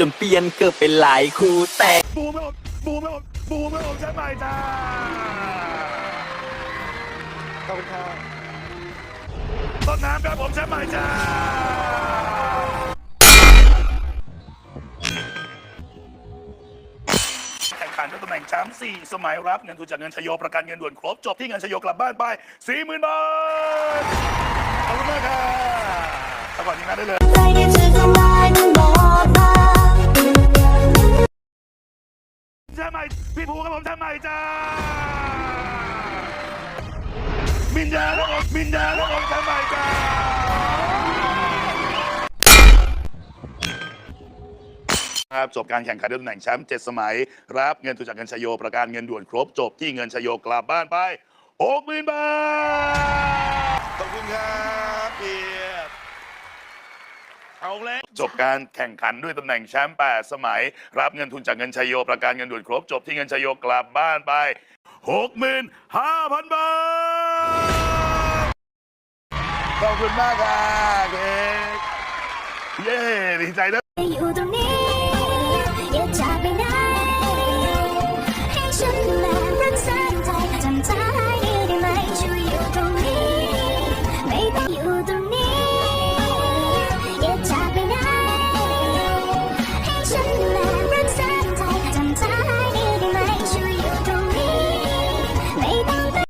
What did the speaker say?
จนเปลี่ยนเกือบเป็นหลายคู่แต่บูมครับผมบูมครับผมบูมครับผมแชมป์ใหม่จ้าขอบคุณครับต้นน้ำครับผมแชมป์ใหม่จ้าแข่งขันด้วยตำแหน่งแชมป์4สมัยรับเงินทุนจากเงินชโยประกันเงินด่วนครบจบที่เงินชโยกลับบ้านไป40,000บาทขอบคุณมากครับสวัสดีนะได้เลย ชมป์ใหม่พี่ภูครับผมแชมป์ใหม่จ้ามินยาครับผมมินยาครับผมแชมป์ใหม่จ้าครับจบการแข่งขันด้วยตำแหน่งแชมป์7สมัย รับเงินทุนจากเงินชโยประกันเงินด่วนครบ จบที่เงินชโยกลับบ้านไป60,000บาทครับเพียบ เอาเลยจบการแข่งขันด้วยตำแหน่งแชมป์8สมัย รับเงินทุนจากเงินชัยโยประกันเงินด่วนครบ จบที่เงินชัยโยกลับบ้านไป 65,000 บาท ขอบคุณมากครับเย้ดีใจเด้